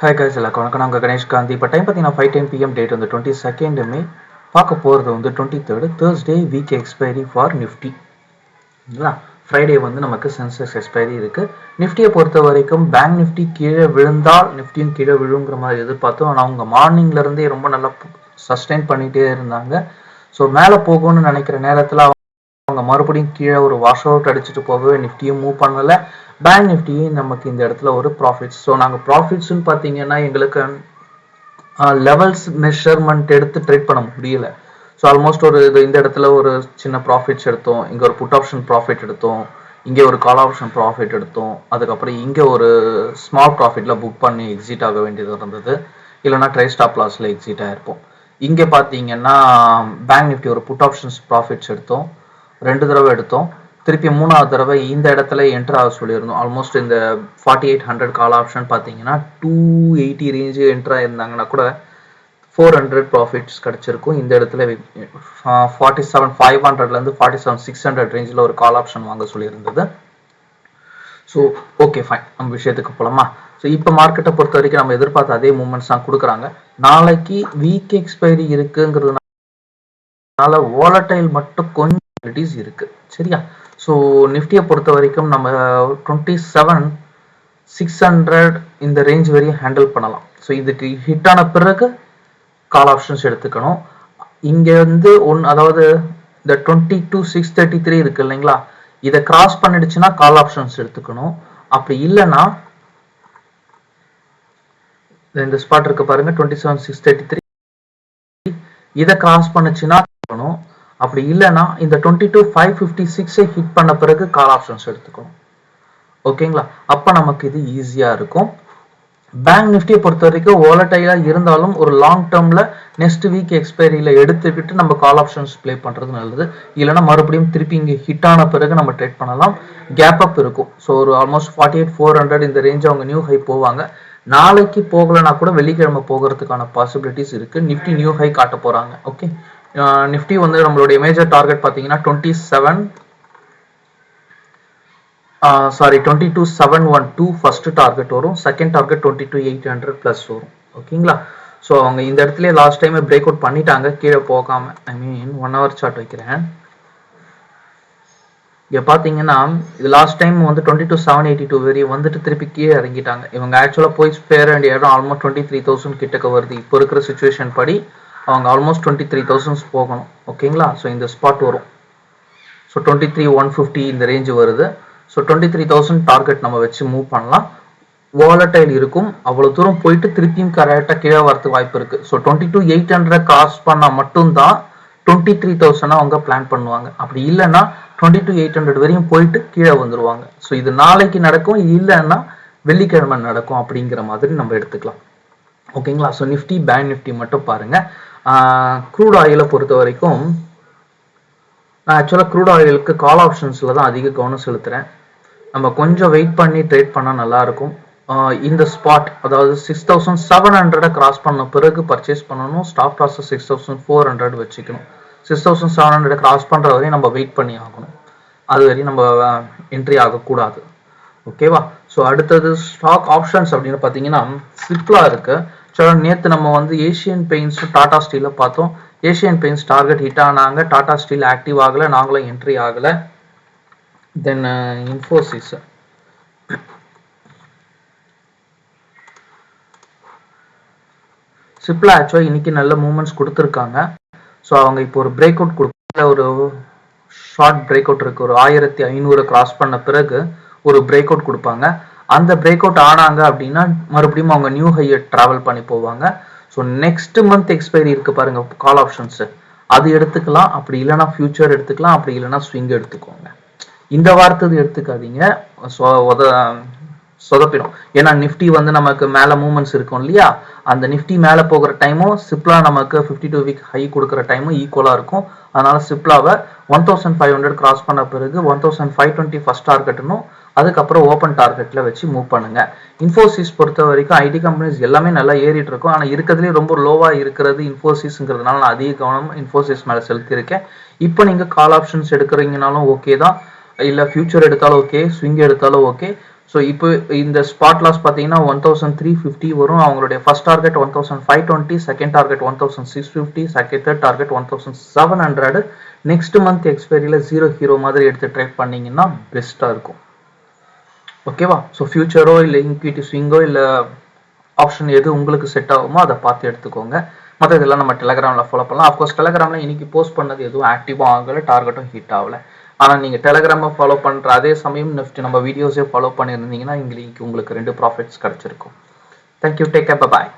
Hi guys எல்லாருக்கும் வணக்கம். நான் உங்கள் கணேஷ் காந்தி. இப்போ டைம் பார்த்தீங்கன்னா ஃபைவ் டென் பிஎம் டேட் வந்து டுவெண்ட்டி செகண்ட் மே பார்க்க போகிறது வந்து twenty third Thursday week expiry for Nifty இல்லைங்களா? ஃப்ரைடே வந்து நமக்கு சென்சஸ் எக்ஸ்பைரி இருக்குது நிஃப்டியை பொறுத்த வரைக்கும் பேங்க் நிஃப்டி கீழே விழுந்தால் நிஃப்டியும் கீழே விழுங்கிற மாதிரி எதிர்பார்த்தோம். ஆனால் அவங்க மார்னிங்லேருந்தே ரொம்ப நல்லா சஸ்டைன் பண்ணிகிட்டே இருந்தாங்க. ஸோ மேலே போகும்னு நினைக்கிற நேரத்தில் அவங்க மறுபடியும் கீழே ஒரு வாஷ் அவுட் அடிச்சுட்டு போகவே நிஃப்டியும் மூவ் பண்ணலை. பேங்க் நிஃப்டியும் நமக்கு இந்த இடத்துல ஒரு ப்ராஃபிட்ஸ் ஸோ நாங்கள் ப்ராஃபிட்ஸ்னு பார்த்தீங்கன்னா எங்களுக்கு லெவல்ஸ் மெஷர்மெண்ட் எடுத்து ட்ரேட் பண்ண முடியல. ஸோ ஆல்மோஸ்ட் ஒரு இது இந்த இடத்துல ஒரு சின்ன ப்ராஃபிட்ஸ் எடுத்தோம். இங்கே ஒரு புட் ஆப்ஷன் ப்ராஃபிட் எடுத்தோம். இங்கே ஒரு கால் ஆப்ஷன் ப்ராஃபிட் எடுத்தோம். அதுக்கப்புறம் இங்கே ஒரு ஸ்மால் ப்ராஃபிட்டில் புக் பண்ணி எக்ஸிட் ஆக வேண்டியது இருந்தது. இல்லைனா ட்ரை ஸ்டாப் லாஸில் எக்ஸிட் ஆகிருப்போம் இங்கே பார்த்தீங்கன்னா பேங்க் நிஃப்டி ஒரு புட் ஆப்ஷன்ஸ் ப்ராஃபிட்ஸ் எடுத்தோம். ரெண்டு தடவை எடுத்தோம். திருப்பி மூணாவது தடவை இந்த இடத்துல என்டர் ஆக சொல்லியிருந்தோம். ஆல்மோஸ்ட் இந்த forty eight hundred call option பார்த்தீங்கன்னா டூ எயிட்டி ரேஞ்சு என்டர் ஆயிருந்தாங்கன்னா கூட ஃபோர் ஹண்ட்ரட் ப்ராஃபிட்ஸ் கிடச்சிருக்கும். இந்த இடத்துல ஃபார்ட்டி செவன் ஃபைவ் ஹண்ட்ரட்லேருந்து ஃபார்ட்டி செவன் சிக்ஸ் ஹண்ட்ரட் ரேஞ்சில் ஒரு கால் ஆப்ஷன் வாங்க சொல்லியிருந்தது. ஸோ ஓகே ஃபைன் நம்ம விஷயத்துக்கு போகலாமா ஸோ இப்போ மார்க்கெட்டை பொறுத்த வரைக்கும் நம்ம எதிர்பார்த்த அதே மூமெண்ட்ஸ் தான் கொடுக்குறாங்க. நாளைக்கு வீக் எக்ஸ்பைரி இருக்குங்கிறதுனால வாலட்டைல் மட்டும் கொஞ்சம் இருக்கு. சரியா? ஸோ நிஃப்டியை பொறுத்த வரைக்கும் நம்ம டுவெண்ட்டி செவன் சிக்ஸ் ஹண்ட்ரட் இந்த ரேஞ்ச் வரையும் ஹேண்டில் பண்ணலாம். ஸோ இதுக்கு ஹிட் ஆன பிறகு கால் ஆப்ஷன்ஸ் எடுத்துக்கணும். இங்கே வந்து ஒன் அதாவது இந்த twenty two six thirty three இருக்கு இல்லைங்களா? இதை கிராஸ் பண்ணிடுச்சுன்னா கால் ஆப்ஷன்ஸ் எடுத்துக்கணும். அப்படி இல்லைன்னா இந்த ஸ்பாட் இருக்கு பாருங்க twenty seven six thirty three இதை கிராஸ் பண்ணுச்சுன்னா அப்படி இல்லைன்னா இந்த டுவெண்ட்டி டூ ஃபைவ் ஃபிஃப்டி சிக்ஸை ஹிட் பண்ண பிறகு கால் ஆப்ஷன்ஸ் எடுத்துக்கணும். ஓகேங்களா? அப்போ நமக்கு இது ஈஸியாக இருக்கும். பேங்க் நிஃப்டியை பொறுத்த வரைக்கும் ஓலட்டைலாக இருந்தாலும் ஒரு லாங் டேர்மில் நெக்ஸ்ட் வீக் எக்ஸ்பைரியில் எடுத்துக்கிட்டு நம்ம கால் ஆப்ஷன்ஸ் ப்ளே பண்ணுறது நல்லது. இல்லைனா மறுபடியும் திருப்பி இங்கே ஹிட் ஆன பிறகு நம்ம ட்ரேட் பண்ணலாம். கேப் அப் இருக்கும். ஸோ ஒரு almost forty eight four hundred இந்த ரேஞ்ச் அவங்க நியூ ஹை போவாங்க. நாளைக்கு போகலைன்னா கூட வெள்ளிக்கிழமை போகிறதுக்கான பாசிபிலிட்டிஸ் இருக்குது நிஃப்டி நியூ ஹை காட்ட போகிறாங்க ஓகே நிஃப்டி வந்து நம்மளுடைய மேஜர் டார்கெட் பார்த்தீங்கன்னா twenty seven sorry twenty two seven one two first target வரும். Second target twenty two eight hundred plus வரும். ஓகேங்களா? ஸோ அவங்க இந்த இடத்துல லாஸ்ட் டைமே பிரேக் அவுட் பண்ணிட்டாங்க. கீழே போகாம I mean one hour chart வைக்கிறேன். இங்கே பார்த்தீங்கன்னா இது லாஸ்ட் டைம் வந்து twenty two seven eighty two வரையும் வந்துட்டு திருப்பி கீழே இறங்கிட்டாங்க. இவங்க ஆக்சுவலாக போய் ஃபேர் வேண்டிய இடம் ஆல்மோஸ்ட் டுவெண்ட்டி த்ரீ தௌசண்ட் கிட்டக்க வருது. இப்போ இருக்கிற சுச்சுவேஷன் படி அவங்க ஆல்மோஸ்ட் டுவெண்ட்டி த்ரீ தௌசண்ட்ஸ் போகணும் ஓகேங்களா ஸோ இந்த ஸ்பாட் வரும். So twenty three one fifty இந்த ரேஞ்சு வருது. So twenty three thousand target நம்ம வச்சு மூவ் பண்ணலாம். வாலட்டைல் இருக்கும். அவ்வளோ தூரம் போயிட்டு திருப்பியும் கரெக்டாக கீழே வரதுக்கு வாய்ப்பு இருக்குது so twenty two eight hundred cross பண்ணால் மட்டும்தான் டுவெண்ட்டி த்ரீ தௌசண்ட் அவங்க பிளான் பண்ணுவாங்க. அப்படி இல்லைன்னா டுவெண்ட்டி டூ எயிட் ஹண்ட்ரட் வரையும் போயிட்டு கீழே வந்துடுவாங்க ஸோ இது நாளைக்கு நடக்கும் இல்லைன்னா வெள்ளிக்கிழமை நடக்கும் அப்படிங்கிற மாதிரி நம்ம எடுத்துக்கலாம். ஓகேங்களா? ஸோ நிஃப்டி பேங்க் நிஃப்டி மட்டும் பாருங்கள் க்ரூட் ஆயிலை பொறுத்த வரைக்கும் நான் ஆக்சுவலாக க்ரூட் ஆயிலுக்கு கால் ஆப்ஷன்ஸில் தான் அதிக கவனம் செலுத்துகிறேன் நம்ம கொஞ்சம் வெயிட் பண்ணி ட்ரேட் பண்ணால் நல்லாயிருக்கும் இந்த ஸ்பாட் அதாவது சிக்ஸ் தௌசண்ட் செவன் ஹண்ட்ரடை கிராஸ் பண்ண பிறகு பர்ச்சேஸ் பண்ணணும். Stop process six thousand four hundred வச்சுக்கணும். Six thousand seven hundred cross பண்ணுற வரையும் நம்ம வெயிட் பண்ணி ஆகணும். அது வரையும் நம்ம என்ட்ரி ஆகக்கூடாது. ஓகேவா ஸோ அடுத்தது ஸ்டாக் ஆப்ஷன்ஸ் அப்படின்னு பார்த்தீங்கன்னா சிப்லா இருக்கு. ஸோ நேற்று நம்ம வந்து ஏஷியன் பெயின்ஸ் டாடா ஸ்டீல பார்த்தோம். ஏஷியன் பெயிண்ட்ஸ் டார்கெட் ஹிட் ஆனாங்க. டாடா ஸ்டீல் ஆக்டிவ் ஆகலை. நாங்களும் என்ட்ரி ஆகலை. தென் இன்ஃபோசிஸ் சிப்லா ஆக்சுவலாக இன்னைக்கு நல்ல மூமெண்ட்ஸ் கொடுத்துருக்காங்க. ஸோ அவங்க இப்போ ஒரு பிரேக் அவுட் கொடுக்க ஒரு ஷார்ட் பிரேக் அவுட் இருக்கு. ஒரு ஆயிரத்தி ஐநூறு கிராஸ் பண்ண பிறகு ஒரு பிரேக் அவுட் கொடுப்பாங்க. அந்த பிரேக் அவுட் ஆனாங்க அப்படின்னா மறுபடியும் அவங்க நியூ ஹையை ட்ராவல் பண்ணி போவாங்க. ஸோ நெக்ஸ்ட் மந்த் எக்ஸ்பைரி இருக்கு பாருங்க கால் ஆப்ஷன்ஸ் அது எடுத்துக்கலாம் அப்படி இல்லைன்னா ஃபியூச்சர் எடுத்துக்கலாம் அப்படி இல்லைன்னா ஸ்விங் எடுத்துக்கோங்க. இந்த வாரத்தது எடுத்துக்காதீங்க. சொதப்பிடும். ஏன்னா நிஃப்டி வந்து நமக்கு மேலே மூமெண்ட்ஸ் இருக்கும் இல்லையா? அந்த நிஃப்டி மேலே போகிற டைமும் சிப்லா நமக்கு ஃபிஃப்டி டூ வீக் ஹை கொடுக்குற டைமும் ஈக்குவலாக இருக்கும். அதனால சிப்லாவை one thousand five hundred cross பண்ண பிறகு one thousand five twenty first டார்கெட்னும் அதுக்கப்புறம் ஓப்பன் டார்கெட்டில் வச்சு மூவ் பண்ணுங்க. இன்ஃபோசிஸ் பொறுத்த வரைக்கும் ஐடி கம்பெனிஸ் எல்லாமே நல்லா ஏறிட்டு இருக்கும். ஆனால் இருக்கிறதுலே ரொம்ப லோவாக இருக்கிறது இன்ஃபோசிஸ்ங்கிறதுனால நான் அதிக கவனம் இன்ஃபோசிஸ் மேலே செலுத்தியிருக்கேன். இப்போ நீங்கள் கால் ஆப்ஷன்ஸ் எடுக்கிறீங்கனாலும் ஓகே தான். இல்லை ஃபியூச்சர் எடுத்தாலும் ஓகே ஸ்விங் எடுத்தாலும் ஓகே ஸோ இப்போ இந்த ஸ்பாட் லாஸ் பார்த்தீங்கன்னா ஒன் தௌசண்ட் த்ரீ ஃபிஃப்டி வரும். அவங்களுடைய first target one thousand five twenty second target one thousand six fifty second third target one thousand seven hundred next month எக்ஸ்பைரியில் zero hero மாதிரி எடுத்து try பண்ணிங்கன்னா பெஸ்ட்டாக இருக்கும். ஓகேவா ஸோ ஃபியூச்சரோ இல்லை இன்க்விட்டி ஸ்விங்கோ இல்லை ஆப்ஷன் எது உங்களுக்கு செட் ஆகுமோ அதை பார்த்து எடுத்துக்கோங்க. மற்ற இதெல்லாம் நம்ம டெலகிராமில் ஃபாலோ பண்ணலாம். அஃப்கோர்ஸ் டெலகிராமில் இன்னைக்கு போஸ்ட் பண்ணது எதுவும் ஆக்டிவாக ஆகலை டார்கெட்டும் ஹிட் ஆகலை. ஆனால் நீங்கள் டெலகிராமை ஃபாலோ பண்ணுற அதே சமயம் நெஃப்ட் நம்ம வீடியோஸே ஃபாலோ பண்ணியிருந்தீங்கன்னா இன்னைக்கு உங்களுக்கு ரெண்டு ப்ராஃபிட்ஸ் கிடச்சிருக்கும். Thank you take care bye